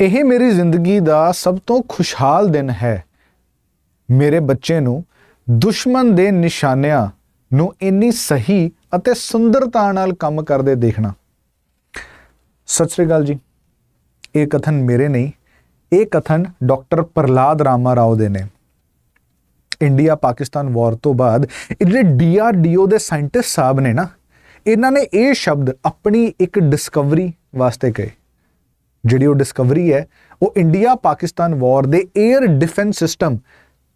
ਇਹ ਮੇਰੀ ਜ਼ਿੰਦਗੀ ਦਾ ਸਭ ਤੋਂ ਖੁਸ਼ਹਾਲ ਦਿਨ ਹੈ। ਮੇਰੇ ਬੱਚੇ ਨੂੰ, ਦੁਸ਼ਮਣ ਦੇ ਨਿਸ਼ਾਨਿਆਂ ਨੂੰ ਇੰਨੀ ਸਹੀ ਅਤੇ ਸੁੰਦਰਤਾ ਨਾਲ ਕੰਮ ਕਰਦੇ ਦੇਖਣਾ। ਸਤਿ ਸ੍ਰੀ ਅਕਾਲ ਜੀ। ਇਹ ਕਥਨ ਮੇਰੇ ਨਹੀਂ, ਇਹ ਕਥਨ ਡਾਕਟਰ ਪ੍ਰਲਾਦ ਰਾਮਾ ਰਾਓ ਦੇ ਨੇ। ਇੰਡੀਆ ਪਾਕਿਸਤਾਨ ਵਾਰ ਤੋਂ ਬਾਅਦ ਇਹ ਜਿਹੜੇ ਡੀਆਰਡੀਓ ਦੇ ਸਾਇੰਟਿਸਟ ਸਾਹਿਬ ਨੇ ਨਾ, ਇਹਨਾਂ ਨੇ ਇਹ ਸ਼ਬਦ ਆਪਣੀ ਇੱਕ ਡਿਸਕਵਰੀ ਵਾਸਤੇ ਕਹੇ। ਜਿਹੜੀ ਉਹ ਡਿਸਕਵਰੀ ਹੈ, ਉਹ ਇੰਡੀਆ ਪਾਕਿਸਤਾਨ ਵਾਰ ਦੇ 에ਅਰ ਡਿਫੈਂਸ ਸਿਸਟਮ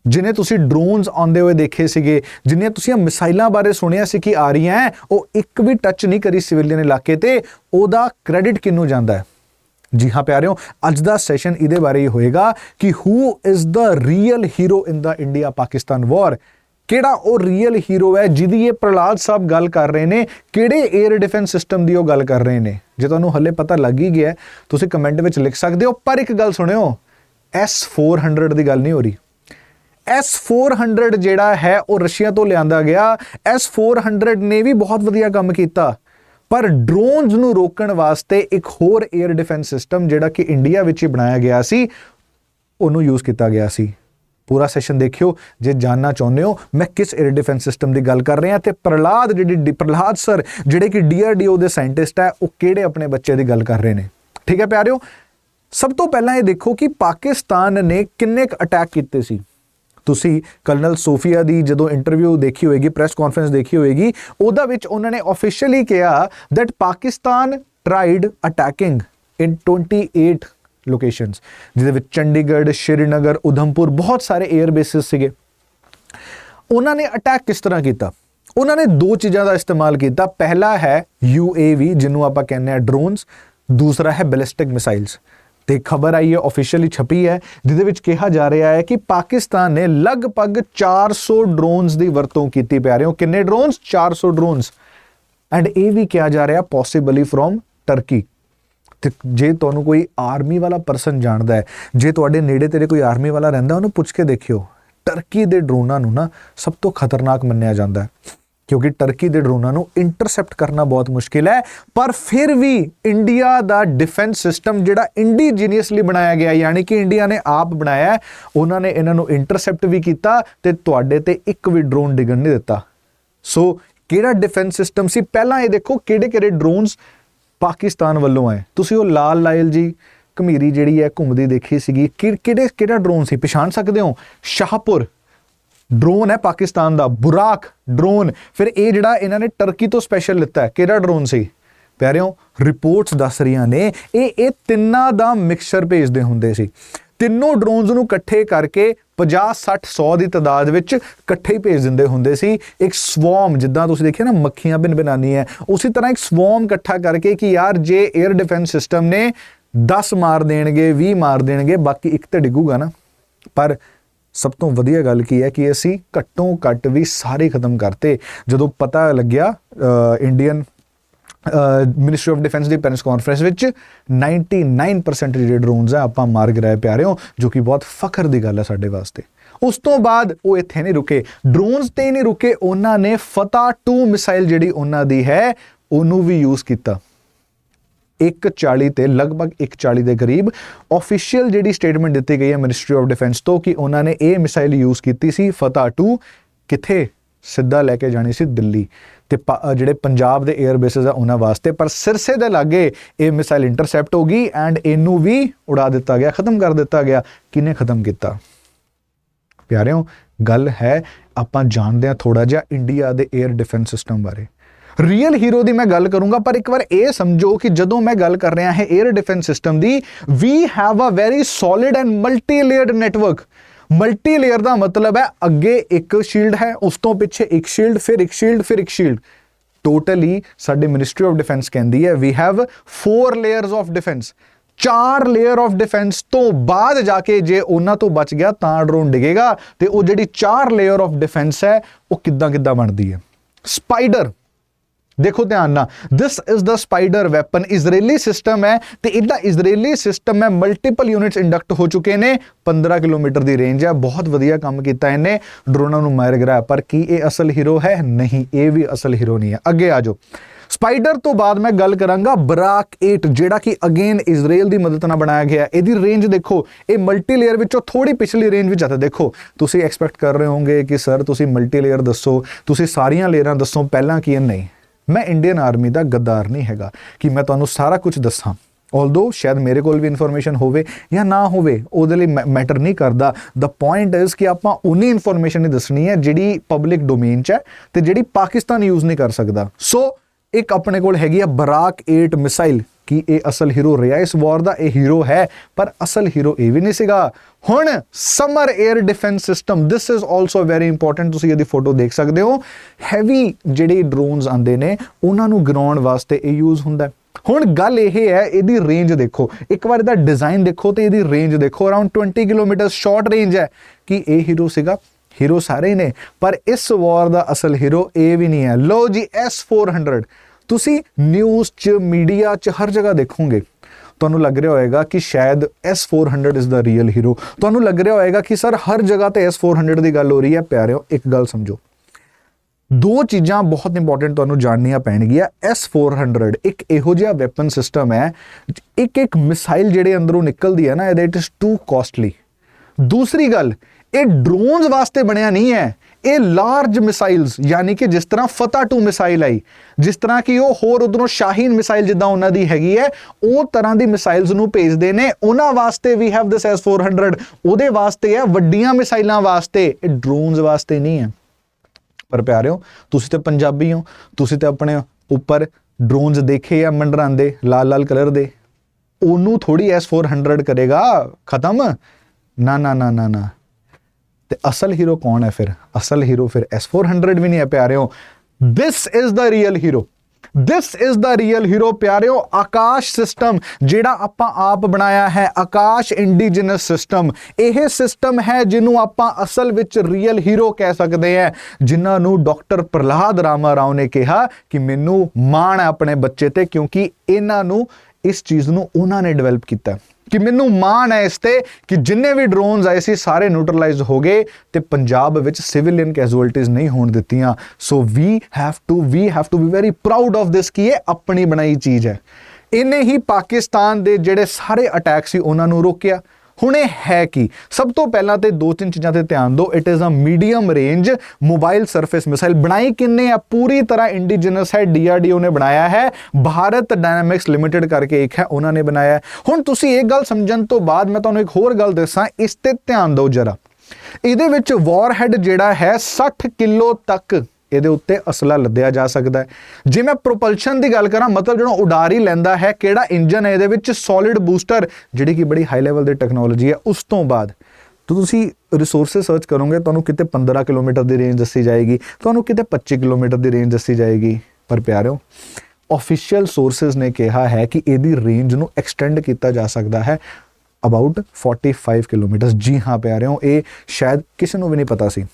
ਜਿਨੇ ਤੁਸੀਂ ਡਰੋਨਸ ਆਉਂਦੇ ਹੋਏ ਦੇਖੇ ਸੀਗੇ ਜਿੰਨੀਆਂ ਤੁਸੀਂ ਮਿਸਾਈਲਾਂ ਬਾਰੇ ਸੁਣਿਆ ਸੀ ਕਿ ਆ ਰਹੀਆਂ ਉਹ ਇੱਕ ਵੀ ਟੱਚ ਨਹੀਂ ਕਰੀ ਸਿਵਿਲੀਅਨ ਇਲਾਕੇ ਤੇ, ਉਹਦਾ ਕ੍ਰੈਡਿਟ ਕਿੰਨੂੰ ਜਾਂਦਾ ਹੈ? ਜੀ ਹਾਂ ਪਿਆਰਿਓ, ਅੱਜ ਦਾ ਸੈਸ਼ਨ ਇਹਦੇ ਬਾਰੇ ਹੀ ਹੋਏਗਾ ਕਿ who is the real hero in the India Pakistan war ਕਿਹੜਾ ਉਹ ਰੀਅਲ ਹੀਰੋ ਹੈ ਜਿਹਦੀ ਇਹ ਪ੍ਰਲਾਦ ਸਾਹਿਬ ਗੱਲ ਕਰ ਰਹੇ ਨੇ, ਕਿਹੜੇ 에ਅਰ ਡਿਫੈਂਸ ਸਿਸਟਮ ਦੀ ਉਹ ਗੱਲ ਕਰ ਰਹੇ ਨੇ? ਜੇ ਤੁਹਾਨੂੰ ਹੱਲੇ ਪਤਾ ਲੱਗ ਹੀ ਗਿਆ ਤੁਸੀਂ ਕਮੈਂਟ ਵਿੱਚ ਲਿਖ ਸਕਦੇ ਹੋ, ਪਰ ਇੱਕ ਗੱਲ ਸੁਣਿਓ S400 ਦੀ ਗੱਲ ਨਹੀਂ ਹੋ ਰਹੀ। S400 ਜਿਹੜਾ ਹੈ, ਉਹ ਰਸ਼ੀਆ ਤੋਂ ਲਿਆਂਦਾ ਗਿਆ S400 ਨੇ ਵੀ ਬਹੁਤ ਵਧੀਆ ਕੰਮ ਕੀਤਾ, ਪਰ ਡਰੋਨਸ ਨੂੰ ਰੋਕਣ ਵਾਸਤੇ ਇੱਕ ਹੋਰ 에ਅਰ ਡਿਫੈਂਸ ਸਿਸਟਮ ਜਿਹੜਾ ਕਿ ਇੰਡੀਆ ਵਿੱਚ ਹੀ ਬਣਾਇਆ ਗਿਆ ਸੀ, ਉਹਨੂੰ ਯੂਜ਼ ਕੀਤਾ ਗਿਆ ਸੀ। ਪੂਰਾ ਸੈਸ਼ਨ ਦੇਖਿਓ, ਜੇ ਜਾਨਣਾ ਚਾਹੁੰਦੇ ਹੋ, ਮੈਂ ਕਿਸ 에ਅਰ ਡਿਫੈਂਸ ਸਿਸਟਮ ਦੀ ਗੱਲ ਕਰ ਰਿਹਾ ਤੇ ਪ੍ਰਲਾਦ ਜਿਹੜੀ ਡੀ- ਪ੍ਰਲਾਦ ਸਰ ਜਿਹੜੇ ਕਿ ਡੀਆਰਡੀਓ ਦੇ ਸਾਇੰਟਿਸਟ ਹੈ, ਉਹ ਕਿਹੜੇ ਆਪਣੇ ਬੱਚੇ ਦੀ ਗੱਲ ਕਰ ਰਹੇ ਨੇ? ਠੀਕ ਹੈ ਪਿਆਰਿਓ? ਸਭ ਤੋਂ ਪਹਿਲਾਂ ਇਹ ਦੇਖੋ ਕਿ ਪਾਕਿਸਤਾਨ ਨੇ ਕਿੰਨੇ ਕੁ ਅਟੈਕ ਕੀਤੇ ਸੀ? ਤੁਸੀਂ ਕਰਨਲ ਸੋਫੀਆ ਦੀ ਜਦੋਂ ਇੰਟਰਵਿਊ ਦੇਖੀ ਹੋਏਗੀ ਪ੍ਰੈਸ ਕਾਨਫਰੰਸ ਦੇਖੀ ਹੋਏਗੀ, ਉਹਦਾ ਵਿੱਚ ਉਹਨਾਂ ਨੇ ਆਫੀਸ਼ੀਅਲੀ ਕਿਹਾ that Pakistan tried attacking in 28 locations ਜਿਹਦੇ ਵਿੱਚ ਚੰਡੀਗੜ੍ਹ, ਸ਼੍ਰੀਨਗਰ, ਉਧਮਪੁਰ ਬਹੁਤ ਸਾਰੇ 에ਅਰ ਬੇਸਿਸ ਸੀਗੇ। ਉਹਨਾਂ ਨੇ ਅਟੈਕ ਕਿਸ ਤਰ੍ਹਾਂ ਕੀਤਾ? ਉਹਨਾਂ ਨੇ ਦੋ ਚੀਜ਼ਾਂ ਦਾ ਇਸਤੇਮਾਲ ਕੀਤਾ। ਪਹਿਲਾ ਹੈ UAV ਜਿਹਨੂੰ ਆਪਾਂ ਕਹਿੰਦੇ ਆ ਡਰੋਨਸ ਦੂਸਰਾ ਹੈ ਬੈਲਿਸਟਿਕ ਮਿਸਾਈਲਸ ਤੇ ਖਬਰ ਆਈ ਹੈ ਆਫੀਸ਼ੀਅਲੀ ਛਪੀ ਹੈ, ਜਿਹਦੇ ਵਿੱਚ ਕਿਹਾ ਜਾ ਰਿਹਾ ਹੈ ਕਿ ਪਾਕਿਸਤਾਨ ਨੇ ਲਗਭਗ 400 ਡਰੋਨਸ ਦੀ ਵਰਤੋਂ ਕੀਤੀ ਪਿਆਰਿਓ ਕਿੰਨੇ ਡਰੋਨਸ 400 ਡਰੋਨਸ ਐਂਡ ਇਹ ਵੀ ਕਿਹਾ ਜਾ ਰਿਹਾ ਪੋਸੀਬਲੀ ਫਰੋਮ ਟਰਕੀ ਤੇ ਜੇ ਤੁਹਾਨੂੰ ਕੋਈ ਆਰਮੀ ਵਾਲਾ ਪਰਸਨ ਜਾਣਦਾ ਹੈ, ਜੇ ਤੁਹਾਡੇ ਨੇੜੇ ਤੇਰੇ ਕੋਈ ਆਰਮੀ ਵਾਲਾ ਰਹਿੰਦਾ, ਉਹਨੂੰ ਪੁੱਛ ਕੇ ਦੇਖਿਓ। ਟਰਕੀ ਦੇ ਡਰੋਨਾਂ ਨੂੰ ਨਾ ਸਭ ਤੋਂ ਖਤਰਨਾਕ ਮੰਨਿਆ ਜਾਂਦਾ ਹੈ, ਕਿਉਂਕਿ ਟਰਕੀ ਦੇ ਡਰੋਨਾਂ ਨੂੰ ਇੰਟਰਸੈਪਟ ਕਰਨਾ ਬਹੁਤ ਮੁਸ਼ਕਿਲ ਹੈ, ਪਰ ਫਿਰ ਵੀ ਇੰਡੀਆ ਦਾ ਡਿਫੈਂਸ ਸਿਸਟਮ ਜਿਹੜਾ ਇੰਡੀਜੀਨੀਅਸਲੀ ਬਣਾਇਆ ਗਿਆ, ਯਾਨੀ ਕਿ ਇੰਡੀਆ ਨੇ ਆਪ ਬਣਾਇਆ ਉਹਨਾਂ ਨੇ ਇਹਨਾਂ ਨੂੰ ਇੰਟਰਸੈਪਟ ਵੀ ਕੀਤਾ ਤੇ ਤੁਹਾਡੇ ਤੇ ਇੱਕ ਵੀ ਡਰੋਨ ਡਿੱਗਣ ਨਹੀਂ ਦਿੱਤਾ। ਸੋ ਕਿਹੜਾ ਡਿਫੈਂਸ ਸਿਸਟਮ ਸੀ? ਪਹਿਲਾਂ ਇਹ ਦੇਖੋ ਕਿਹੜੇ ਕਿਹੜੇ ਡਰੋਨਸ ਪਾਕਿਸਤਾਨ ਵੱਲੋਂ ਆਏ। ਤੁਸੀਂ ਉਹ ਲਾਲ ਲਾਇਲ ਜੀ ਘਮੀਰੀ ਜਿਹੜੀ ਹੈ ਘੁੰਮਦੀ ਦੇਖੀ ਸੀਗੀ। ਕਿ- ਕਿਹੜੇ, ਕਿਹੜਾ ਡਰੋਨ ਸੀ? ਪਛਾਣ ਸਕਦੇ ਹੋ? ਸ਼ਾਹਪੁਰ। ਡਰੋਨ ਹੈ ਪਾਕਿਸਤਾਨ ਦਾ। ਬੁਰਾਕ ਡਰੋਨ ਫਿਰ ਇਹ ਜਿਹੜਾ ਇਹਨਾਂ ਨੇ ਟਰਕੀ ਤੋਂ ਸਪੈਸ਼ਲ ਲਿੱਤਾ ਹੈ, ਕਿਹੜਾ ਡਰੋਨ ਸੀ? ਪਿਆਰਿਓ ਰਿਪੋਰਟਸ ਦੱਸ ਰਹੀਆਂ ਨੇ, ਇਹ ਇਹ ਤਿੰਨਾਂ ਦਾ ਮਿਕਸਚਰ ਭੇਜਦੇ ਹੁੰਦੇ ਸੀ। ਤਿੰਨੋਂ ਡਰੋਨਸ ਨੂੰ ਇਕੱਠੇ ਕਰਕੇ 50 60 100 ਦੀ ਤਦਾਦ ਵਿੱਚ ਇਕੱਠੇ ਹੀ ਭੇਜ ਦਿੰਦੇ ਹੁੰਦੇ ਸੀ। ਇੱਕ ਸਵਾਰਮ ਜਿੱਦਾਂ ਤੁਸੀਂ ਦੇਖਿਆ ਨਾ, ਮੱਖੀਆਂ ਬਿਨ ਬਿਨਾਨੀ ਹੈ। ਉਸੇ ਤਰ੍ਹਾਂ ਇੱਕ ਸਵਾਰਮ ਇਕੱਠਾ ਕਰਕੇ ਕਿ ਯਾਰ, ਜੇ 에ਅਰ ਡਿਫੈਂਸ ਸਿਸਟਮ ਨੇ 10 ਮਾਰ ਦੇਣਗੇ 20 ਮਾਰ ਦੇਣਗੇ, ਬਾਕੀ ਇੱਕ ਤਾਂ ਡਿੱਗੂਗਾ ਨਾ। ਪਰ ਸਭ ਤੋਂ ਵਧੀਆ ਗੱਲ ਕੀ ਹੈ ਕਿ ਅਸੀਂ ਘੱਟੋਂ ਘੱਟ ਵੀ ਸਾਰੇ ਖਤਮ ਕਰਤੇ। ਜਦੋਂ ਪਤਾ ਲੱਗਿਆ ਇੰਡੀਅਨ ਮਿਨਿਸਟਰੀ ਆਫ ਡਿਫੈਂਸ ਦੀ ਪ੍ਰੈਸ ਕਾਨਫਰੰਸ ਵਿੱਚ 99% ਜਿਹੜੇ ਡਰੋਨਸ ਆ ਆਪਾਂ ਮਾਰ ਗਿਰਾਏ ਪਿਆਰਿਓ ਜੋ ਕਿ ਬਹੁਤ ਫਖਰ ਦੀ ਗੱਲ ਹੈ ਸਾਡੇ ਵਾਸਤੇ। ਉਸ ਤੋਂ ਬਾਅਦ ਉਹ ਇੱਥੇ ਨਹੀਂ ਰੁਕੇ। ਡਰੋਨਸ ਤੇ ਹੀ ਨਹੀਂ ਰੁਕੇ, ਉਹਨਾਂ ਨੇ ਫਤਾ 2 ਮਿਸਾਈਲ ਜਿਹੜੀ ਉਹਨਾਂ ਦੀ ਹੈ, ਉਹਨੂੰ ਵੀ ਯੂਜ਼ ਕੀਤਾ। 140 ਤੇ ਲਗਭਗ 140 ਦੇ ਕਰੀਬ ਆਫੀਸ਼ੀਅਲ ਜਿਹੜੀ ਸਟੇਟਮੈਂਟ ਦਿੱਤੀ ਗਈ ਹੈ ਮਿਨਿਸਟਰੀ ਆਫ ਡਿਫੈਂਸ ਤੋਂ ਕਿ ਉਹਨਾਂ ਨੇ ਇਹ ਮਿਸਾਈਲ ਯੂਜ਼ ਕੀਤੀ ਸੀ ਫਤਾ 2 ਕਿੱਥੇ? ਸਿੱਧਾ ਲੈ ਕੇ ਜਾਣੀ ਸੀ ਦਿੱਲੀ ਤੇ ਜਿਹੜੇ ਪੰਜਾਬ ਦੇ 에ਅਰ ਬੇਸਿਸ ਆ ਉਹਨਾਂ ਵਾਸਤੇ, ਪਰ ਸਿਰਸੇ ਦੇ ਲਾਗੇ ਇਹ ਮਿਸਾਈਲ ਇੰਟਰਸੈਪਟ ਹੋ ਗਈ ਐਂਡ ਇਹਨੂੰ ਵੀ ਉਡਾ ਦਿੱਤਾ ਗਿਆ, ਖਤਮ ਕਰ ਦਿੱਤਾ ਗਿਆ। ਕਿਨੇ ਖਤਮ ਕੀਤਾ? ਪਿਆਰਿਓ, ਗੱਲ ਹੈ ਆਪਾਂ ਜਾਣਦੇ ਆ ਥੋੜਾ ਜਿਹਾ ਇੰਡੀਆ ਦੇ 에ਅਰ ਡਿਫੈਂਸ ਸਿਸਟਮ ਬਾਰੇ। ਰੀਅਲ ਹੀਰੋ ਦੀ ਮੈਂ ਗੱਲ ਕਰੂੰਗਾ, ਪਰ ਇੱਕ ਵਾਰ ਇਹ ਸਮਝੋ ਕਿ ਜਦੋਂ ਮੈਂ ਗੱਲ ਕਰ ਰਿਹਾ ਹਾਂ air defence system the we have a very solid and multi layered network multi layer ਦਾ ਮਤਲਬ ਹੈ ਅੱਗੇ ਇੱਕ ਸ਼ੀਲਡ ਹੈ, ਉਸ ਤੋਂ ਪਿੱਛੇ ਇੱਕ ਸ਼ੀਲਡ ਫਿਰ ਇੱਕ ਸ਼ੀਲਡ ਫਿਰ ਇੱਕ ਸ਼ੀਲਡ ਟੋਟਲੀ ਸਾਡੇ ਮਿਨਿਸਟਰੀ ਆਫ ਡਿਫੈਂਸ ਕਹਿੰਦੀ ਹੈ we have 4 layers of defence ਚਾਰ ਲੇਅਰ ਆਫ ਡਿਫੈਂਸ ਤੋਂ ਬਾਅਦ ਜਾ ਕੇ ਜੇ ਉਹਨਾਂ ਤੋਂ ਬਚ ਗਿਆ ਤਾਂ ਡਰੋਨ ਡਿਗੇਗਾ। ਤੇ ਉਹ ਜਿਹੜੀ ਚਾਰ ਲੇਅਰ ਆਫ ਡਿਫੈਂਸ ਹੈ, ਉਹ ਕਿੱਦਾਂ ਕਿੱਦਾਂ ਬਣਦੀ ਹੈ? ਸਪਾਈਡਰ ਦੇਖੋ ਧਿਆਨ ਨਾਲ this is the spider weapon Israeli system ਹੈ ਤੇ ਇਹਦਾ ਇਜ਼ਰਾਈਲੀ ਸਿਸਟਮ ਹੈ ਮਲਟੀਪਲ ਯੂਨਿਟਸ ਇੰਡਕਟ ਹੋ ਚੁੱਕੇ ਨੇ 15 ਕਿਲੋਮੀਟਰ ਦੀ ਰੇਂਜ ਹੈ, ਬਹੁਤ ਵਧੀਆ ਕੰਮ ਕੀਤਾ ਇਹਨੇ ਡਰੋਨਾਂ ਨੂੰ ਮਾਰ ਗਿਰਾਇਆ ਪਰ ਕੀ ਇਹ ਅਸਲ ਹੀਰੋ ਹੈ? ਨਹੀਂ, ਇਹ ਵੀ ਅਸਲ ਹੀਰੋ ਨਹੀਂ ਹੈ। ਅੱਗੇ ਆ ਜਾਓ। ਸਪਾਈਡਰ ਤੋਂ ਬਾਅਦ ਮੈਂ ਗੱਲ ਕਰਾਂਗਾ ਬਰਾਕ 8 ਜਿਹੜਾ ਕਿ ਅਗੇਨ ਇਜ਼ਰਾਈਲ ਦੀ ਮਦਦ ਨਾਲ ਬਣਾਇਆ ਗਿਆ। ਇਹਦੀ ਰੇਂਜ ਦੇਖੋ, ਇਹ ਮਲਟੀ ਲੇਅਰ ਵਿੱਚੋਂ ਥੋੜੀ ਪਿਛਲੀ ਰੇਂਜ ਵਿੱਚ ਆਤਾ ਦੇਖੋ, ਤੁਸੀਂ ਐਕਸਪੈਕਟ ਕਰ ਰਹੇ ਹੋਵੋਗੇ ਕਿ ਸਰ ਤੁਸੀਂ ਮਲਟੀ ਲੇਅਰ ਦੱਸੋ, ਤੁਸੀਂ ਸਾਰੀਆਂ ਲੇਅਰਾਂ ਦੱਸੋ, ਪਹਿਲਾਂ ਕੀ ਹੈ? ਨਹੀਂ। ਮੈਂ ਇੰਡੀਅਨ ਆਰਮੀ ਦਾ ਗੱਦਾਰ ਨਹੀਂ ਹੈਗਾ ਕਿ ਮੈਂ ਤੁਹਾਨੂੰ ਸਾਰਾ ਕੁਝ ਦੱਸਾਂ। ਆਲਦੋ ਸ਼ਾਇਦ ਮੇਰੇ ਕੋਲ ਵੀ ਇਨਫੋਰਮੇਸ਼ਨ ਹੋਵੇ ਜਾਂ ਨਾ ਹੋਵੇ, ਉਹਦੇ ਲਈ ਮੈਟਰ ਨਹੀਂ ਕਰਦਾ। ਦਾ ਪੁਆਇੰਟ ਇਜ਼ ਕਿ ਆਪਾਂ ਉਨੀ ਇਨਫੋਰਮੇਸ਼ਨ ਨਹੀਂ ਦੱਸਣੀ ਹੈ ਜਿਹੜੀ ਪਬਲਿਕ ਡੋਮੇਨ 'ਚ ਹੈ ਤੇ ਜਿਹੜੀ ਪਾਕਿਸਤਾਨ ਯੂਜ਼ ਨਹੀਂ ਕਰ ਸਕਦਾ। ਸੋ ਇੱਕ ਆਪਣੇ ਕੋਲ ਹੈਗੀ ਆ ਬਰਾਕ 8 ਮਿਸਾਈਲ ਕਿ ਇਹ ਅਸਲ ਹੀਰੋ ਰਿਹਾ ਇਸ ਵਾਰ ਦਾ ਇਹ ਹੀਰੋ ਹੈ, ਪਰ ਅਸਲ ਹੀਰੋ ਇਹ ਵੀ ਨਹੀਂ ਸੀਗਾ। ਹੁਣ Samar air defence system this is also very important ਤੁਸੀਂ ਇਹਦੀ ਫੋਟੋ ਦੇਖ ਸਕਦੇ ਹੋ। ਹੈਵੀ ਜਿਹੜੇ ਡਰੋਨਸ ਆਂਦੇ ਨੇ, ਉਹਨਾਂ ਨੂੰ ਗਰਾਉਂਡ ਵਾਸਤੇ ਇਹ ਯੂਜ਼ ਹੁੰਦਾ ਹੁਣ ਗੱਲ ਇਹ ਹੈ, ਇਹਦੀ ਰੇਂਜ ਦੇਖੋ। ਇੱਕ ਵਾਰ ਇਹਦਾ ਡਿਜ਼ਾਈਨ ਦੇਖੋ ਤੇ ਇਹਦੀ ਰੇਂਜ ਦੇਖੋ। ਅਰਾਊਂਡ 20 ਕਿਲੋਮੀਟਰ ਸ਼ਾਰਟ ਰੇਂਜ ਹੈ ਕਿ ਇਹ ਹੀਰੋ ਸੀਗਾ। ਹੀਰੋ ਸਾਰੇ ਨੇ, ਪਰ ਇਸ ਵਾਰ ਦਾ ਅਸਲ ਹੀਰੋ ਇਹ ਵੀ ਨਹੀਂ ਹੈ। ਲੋ ਜੀ S400 ਤੁਸੀਂ ਨਿਊਜ਼ 'ਚ ਮੀਡੀਆ 'ਚ ਹਰ ਜਗ੍ਹਾ ਦੇਖੋਗੇ। ਤੁਹਾਨੂੰ ਲੱਗ ਰਿਹਾ ਹੋਏਗਾ ਕਿ ਸ਼ਾਇਦ S400 is the real hero ਤੁਹਾਨੂੰ ਲੱਗ ਰਿਹਾ ਹੋਏਗਾ ਕਿ ਸਰ ਹਰ ਜਗ੍ਹਾ ਤੇ S400 ਦੀ ਗੱਲ ਹੋ ਰਹੀ ਹੈ। ਪਿਆਰਿਓ, ਇੱਕ ਗੱਲ ਸਮਝੋ। ਦੋ ਚੀਜ਼ਾਂ ਬਹੁਤ ਇੰਪੋਰਟੈਂਟ ਤੁਹਾਨੂੰ ਜਾਣਨੀਆਂ ਪੈਣਗੀਆਂ। S400 ਇੱਕ ਇਹੋ ਜਿਹਾ ਵੈਪਨ ਸਿਸਟਮ ਹੈ, ਇੱਕ ਇੱਕ ਮਿਸਾਈਲ ਜਿਹੜੇ ਅੰਦਰੋਂ ਨਿਕਲਦੀ ਹੈ ਨਾ, ਇਹਦੇ ਇਟ ਇਜ਼ ਟੂ ਕਾਸਟਲੀ ਦੂਸਰੀ ਗੱਲ, ਇਹ ਡਰੋਨਸ ਵਾਸਤੇ ਬਣਿਆ ਨਹੀਂ ਹੈ। ਇਹ ਲਾਰਜ ਮਿਸਾਈਲਸ ਯਾਨੀ ਕਿ ਜਿਸ ਤਰ੍ਹਾਂ ਫਤਹ 2 ਮਿਸਾਈਲ ਆਈ, ਜਿਸ ਤਰ੍ਹਾਂ ਕਿ ਉਹ ਹੋਰ ਉਧਰੋਂ ਸ਼ਾਹੀਨ ਮਿਸਾਈਲ ਜਿੱਦਾਂ ਉਹਨਾਂ ਦੀ ਹੈਗੀ ਹੈ, ਉਹ ਤਰ੍ਹਾਂ ਦੀ ਮਿਸਾਈਲਸ ਨੂੰ ਭੇਜਦੇ ਨੇ। ਉਹਨਾਂ ਵਾਸਤੇ ਵੀ ਹੈਵ ਦਿਸ S400 ਉਹਦੇ ਵਾਸਤੇ ਹੈ, ਵੱਡੀਆਂ ਮਿਸਾਈਲਾਂ ਵਾਸਤੇ। ਇਹ ਡਰੋਨਸ ਵਾਸਤੇ ਨਹੀਂ ਹੈ। ਪਰ ਪਿਆਰਿਓ, ਤੁਸੀਂ ਤੇ ਪੰਜਾਬੀ ਹੋ, ਤੁਸੀਂ ਤੇ ਆਪਣੇ ਉੱਪਰ ਡਰੋਨਸ ਦੇਖੇ ਆ ਮੰਡਰਾਂਦੇ ਲਾਲ ਲਾਲ ਕਲਰ ਦੇ। ਉਹਨੂੰ ਥੋੜੀ S400 ਕਰੇਗਾ। ਖਤਮ? ਨਾ ਨਾ ਨਾ ਨਾ ਨਾ। ਤੇ ਅਸਲ ਹੀਰੋ ਕੌਣ ਹੈ ਫਿਰ? ਅਸਲ ਹੀਰੋ ਫਿਰ S400 ਵੀ ਨਹੀਂ ਹੈ, ਪਿਆਰਿਓ। This is the real hero. This is the real hero, ਪਿਆਰਿਓ। ਆਕਾਸ਼ ਸਿਸਟਮ ਜਿਹੜਾ ਆਪਾਂ ਆਪ ਬਣਾਇਆ ਹੈ, ਆਕਾਸ਼ ਇੰਡੀਜਨਸ ਸਿਸਟਮ ਇਹ ਸਿਸਟਮ ਹੈ ਜਿਹਨੂੰ ਆਪਾਂ ਅਸਲ ਵਿੱਚ ਰੀਅਲ ਹੀਰੋ ਕਹਿ ਸਕਦੇ ਹਾਂ। ਜਿਨ੍ਹਾਂ ਨੂੰ ਡਾਕਟਰ ਪ੍ਰਲਾਦ ਰਾਮਾ ਰਾਓ ਨੇ ਕਿਹਾ ਕਿ ਮੈਨੂੰ ਮਾਣ ਹੈ ਆਪਣੇ ਬੱਚੇ ਤੇ, ਕਿਉਂਕਿ ਇਹਨਾਂ ਨੂੰ ਇਸ ਚੀਜ਼ ਨੂੰ ਉਹਨਾਂ ਨੇ ਡਿਵੈਲਪ ਕੀਤਾ। ਕਿ ਮੈਨੂੰ ਮਾਣ ਹੈ ਇਸ ਤੇ ਕਿ ਜਿੰਨੇ ਵੀ ਡਰੋਨਸ ਆਏ ਸੀ, ਸਾਰੇ ਨਿਊਟਰਲਾਈਜ਼ ਹੋ ਗਏ ਤੇ ਪੰਜਾਬ ਵਿੱਚ ਸਿਵਿਲੀਅਨ ਕੈਜੂਅਲਟੀਜ਼ ਨਹੀਂ ਹੋਣ ਦਿੱਤੀਆਂ। So we have to we have to be very proud of this ਕਿ ਇਹ ਆਪਣੀ ਬਣਾਈ ਚੀਜ਼ ਹੈ। ਇਹਨੇ ਹੀ ਪਾਕਿਸਤਾਨ ਦੇ ਜਿਹੜੇ ਸਾਰੇ ਅਟੈਕ ਸੀ, ਉਹਨਾਂ ਨੂੰ ਰੋਕਿਆ। ਹੁਣ ਇਹ ਹੈ ਕੀ? ਸਭ ਤੋਂ ਪਹਿਲਾਂ ਤੇ ਦੋ ਤਿੰਨ ਚੀਜ਼ਾਂ ਤੇ ਧਿਆਨ ਦਿਓ। It is a medium range mobile surface missile ਬਣਾਈ ਕਿੰਨੇ ਆ? ਪੂਰੀ ਤਰ੍ਹਾਂ ਇੰਡੀਜਨਸ ਹੈ ਡੀਆਰਡੀਓ ਨੇ ਬਣਾਇਆ ਹੈ। ਭਾਰਤ ਡਾਇਨਾਮਿਕਸ ਲਿਮਿਟਿਡ ਕਰਕੇ ਇੱਕ ਹੈ, ਉਹਨਾਂ ਨੇ ਬਣਾਇਆ ਹੁਣ ਤੁਸੀਂ ਇਹ ਗੱਲ ਸਮਝਣ ਤੋਂ ਬਾਅਦ ਮੈਂ ਤੁਹਾਨੂੰ ਇੱਕ ਹੋਰ ਗੱਲ ਦੱਸਾਂ, ਇਸ ਤੇ ਧਿਆਨ ਦਿਓ ਜਰਾ। ਇਹਦੇ ਵਿੱਚ ਵਾਰਹੈਡ ਜਿਹੜਾ ਹੈ 60 ਕਿਲੋ ਤੱਕ ਇਹਦੇ ਉੱਤੇ ਅਸਲਾ ਲੱਦਿਆ ਜਾ ਸਕਦਾ ਹੈ। ਜੇ ਮੈਂ ਪ੍ਰੋਪਲਸ਼ਨ ਦੀ ਗੱਲ ਕਰਾਂ, ਮਤਲਬ ਜਿਹੜਾ ਉਡਾਰੀ ਲੈਂਦਾ ਹੈ, ਕਿਹੜਾ ਇੰਜਨ ਹੈ, ਇਹਦੇ ਵਿੱਚ ਸੋਲਿਡ ਬੂਸਟਰ ਜਿਹੜੀ ਕਿ ਬੜੀ ਹਾਈ ਲੈਵਲ ਦੀ ਟੈਕਨੋਲੋਜੀ ਹੈ, ਉਸ ਤੋਂ ਬਾਅਦ ਤਾਂ ਤੁਸੀਂ ਰਿਸੋਰਸਸ ਸਰਚ ਕਰੋਗੇ, ਤੁਹਾਨੂੰ ਕਿਤੇ 15 ਕਿਲੋਮੀਟਰ ਦੀ ਰੇਂਜ ਦੱਸੀ ਜਾਏਗੀ, ਤੁਹਾਨੂੰ ਕਿਤੇ 25 ਕਿਲੋਮੀਟਰ ਦੀ ਰੇਂਜ ਦੱਸੀ ਜਾਏਗੀ। ਪਰ ਪਿਆਰਿਓ ਆਫੀਸ਼ੀਅਲ ਸੋਰਸਸ ਨੇ ਕਿਹਾ ਹੈ ਕਿ ਇਹਦੀ ਰੇਂਜ ਨੂੰ ਐਕਸਟੈਂਡ ਕੀਤਾ ਜਾ ਸਕਦਾ ਹੈ ਅਬਾਊਟ 45 ਕਿਲੋਮੀਟਰ ਜੀ ਹਾਂ ਪਿਆਰਿਓ, ਇਹ ਸ਼ਾਇਦ ਕਿਸੇ ਨੂੰ ਵੀ ਨਹੀਂ ਪਤਾ ਸੀ।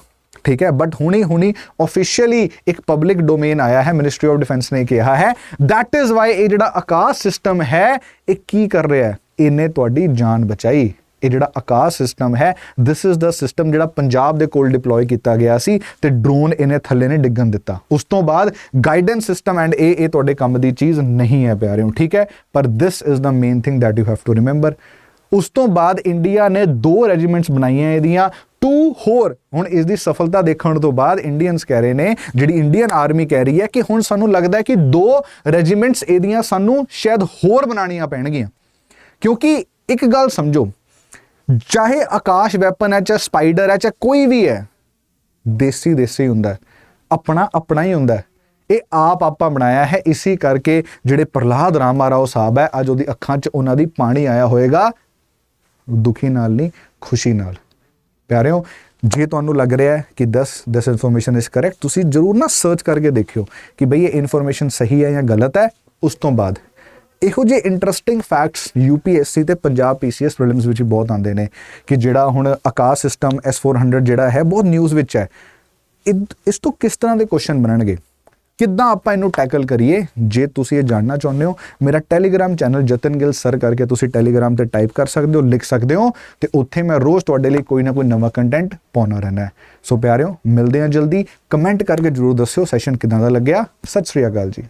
ਠੀਕ ਹੈ? ਬਟ ਹੁਣੀ ਹੁਣੀ ਆਫੀਸ਼ੀਅਲੀ ਇੱਕ ਪਬਲਿਕ ਡੋਮੇਨ ਆਇਆ ਹੈ ਮਿਨਿਸਟਰੀ ਆਫ ਡਿਫੈਂਸ ਨੇ ਕਿਹਾ ਹੈ। That ਇਜ਼ ਵਾਈ ਇਹ ਜਿਹੜਾ ਆਕਾਸ਼ ਸਿਸਟਮ ਹੈ, ਇਹ ਕੀ ਕਰ ਰਿਹਾ ਹੈ? ਇਹਨੇ ਤੁਹਾਡੀ ਜਾਨ ਬਚਾਈ। ਇਹ ਜਿਹੜਾ ਆਕਾਸ਼ ਸਿਸਟਮ ਹੈ, this ਇਜ਼ ਦਾ ਸਿਸਟਮ ਜਿਹੜਾ ਪੰਜਾਬ ਦੇ ਕੋਲ ਡਿਪਲੋਏ ਕੀਤਾ ਗਿਆ ਸੀ ਤੇ ਡਰੋਨ ਇਹਨੇ ਥੱਲੇ ਨੇ ਡਿੱਗਣ ਦਿੱਤਾ। ਉਸ ਤੋਂ ਬਾਅਦ ਗਾਈਡੈਂਸ ਸਿਸਟਮ ਐਂਡ ਇਹ ਇਹ ਤੁਹਾਡੇ ਕੰਮ ਦੀ ਚੀਜ਼ ਨਹੀਂ ਹੈ ਪਿਆਰਿਓ, ਠੀਕ ਹੈ? ਪਰ this is the main thing that you have to remember ਉਸ ਤੋਂ ਬਾਅਦ ਇੰਡੀਆ ਨੇ ਦੋ ਰੈਜੀਮੈਂਟਸ ਬਣਾਈਆਂ ਇਹਦੀਆਂ। ਟੂ ਹੋਰ। ਹੁਣ ਇਸ ਦੀ ਸਫਲਤਾ ਦੇਖਣ ਤੋਂ ਬਾਅਦ ਇੰਡੀਅਨਸ ਕਹਿ ਰਹੇ ਨੇ, ਜਿਹੜੀ ਇੰਡੀਅਨ ਆਰਮੀ ਕਹਿ ਰਹੀ ਹੈ ਕਿ ਹੁਣ ਸਾਨੂੰ ਲੱਗਦਾ ਹੈ ਕਿ ਦੋ ਰੈਜੀਮੈਂਟਸ ਇਹਦੀਆਂ ਸਾਨੂੰ ਸ਼ਾਇਦ ਹੋਰ ਬਣਾਉਣੀਆਂ ਪੈਣਗੀਆਂ। ਕਿਉਂਕਿ ਇੱਕ ਗੱਲ ਸਮਝੋ, ਚਾਹੇ ਆਕਾਸ਼ ਵੈਪਨ ਹੈ, ਚਾਹੇ ਸਪਾਈਡਰ ਹੈ, ਚਾਹੇ ਕੋਈ ਵੀ ਹੈ, ਦੇਸੀ ਦੇਸੀ ਹੁੰਦਾ ਆਪਣਾ ਆਪਣਾ ਹੀ ਹੁੰਦਾ ਇਹ ਆਪ ਆਪਾਂ ਬਣਾਇਆ ਹੈ, ਇਸੇ ਕਰਕੇ ਜਿਹੜੇ ਪ੍ਰਲਾਦ ਰਾਮਾ ਰਾਓ ਸਾਹਿਬ ਹੈ, ਅੱਜ ਉਹਦੀ ਅੱਖਾਂ 'ਚ ਉਹਨਾਂ ਦੀ ਪਾਣੀ ਆਇਆ ਹੋਏਗਾ, ਦੁਖੀ ਨਾਲ ਨਹੀਂ, ਖੁਸ਼ੀ ਨਾਲ। ਪਿਆਰਿਓ, ਜੇ ਤੁਹਾਨੂੰ ਲੱਗ ਰਿਹਾ ਹੈ ਕਿ 10 10 ਇਨਫੋਰਮੇਸ਼ਨ ਇਸ ਕਰੈਕਟ ਤੁਸੀਂ ਜਰੂਰ ਨਾ ਸਰਚ ਕਰਕੇ ਦੇਖਿਓ ਕਿ ਭਈ ਇਹ ਇਨਫੋਰਮੇਸ਼ਨ ਸਹੀ ਹੈ ਜਾਂ ਗਲਤ ਹੈ, ਉਸ ਤੋਂ ਬਾਅਦ। ਇਹੋ ਜਿਹੇ ਇੰਟਰਸਟਿੰਗ ਫੈਕਟਸ ਯੂਪੀਐਸਸੀ ਤੇ ਪੰਜਾਬ ਪੀਸੀਐਸ ਪ੍ਰੀਲਿਮਸ ਵਿੱਚ ਬਹੁਤ ਆਉਂਦੇ ਨੇ ਕਿ ਜਿਹੜਾ ਹੁਣ ਆਕਾਸ਼ ਸਿਸਟਮ S400 ਜਿਹੜਾ ਹੈ, ਬਹੁਤ ਨਿਊਜ਼ ਵਿੱਚ ਹੈ। ਇਹ- ਇਸ ਤੋਂ ਕਿਸ ਤਰ੍ਹਾਂ ਦੇ ਕੁਐਸਚਨ ਬਣਨਗੇ? ਕਿੱਦਾਂ ਆਪਾਂ ਇਹਨੂੰ ਟੈਕਲ ਕਰੀਏ? ਜੇ ਤੁਸੀਂ ਇਹ ਜਾਣਨਾ ਚਾਹੁੰਦੇ ਹੋ, ਮੇਰਾ ਟੈਲੀਗ੍ਰam ਚੈਨਲ ਜਤਨ ਗਿੱਲ ਸਰ ਕਰਕੇ ਤੁਸੀਂ ਟੈਲੀਗ੍ਰam ਤੇ ਟਾਈਪ ਕਰ ਸਕਦੇ ਹੋ, ਲਿਖ ਸਕਦੇ ਹੋ ਤੇ ਉੱਥੇ ਮੈਂ ਰੋਜ਼ ਤੁਹਾਡੇ ਲਈ ਕੋਈ ਨਾ ਕੋਈ ਨਵਾਂ ਕੰਟੈਂਟ ਪਾਉਣਾ ਰਹਿਣਾ ਹੈ। ਸੋ ਪਿਆਰਿਓ, ਮਿਲਦੇ ਹਾਂ ਜਲਦੀ। ਕਮੈਂਟ ਕਰਕੇ ਜਰੂਰ ਦੱਸਿਓ ਸੈਸ਼ਨ ਕਿਦਾਂ ਦਾ ਲੱਗਿਆ। ਸਤਿ ਸ੍ਰੀ ਅਕਾਲ ਜੀ।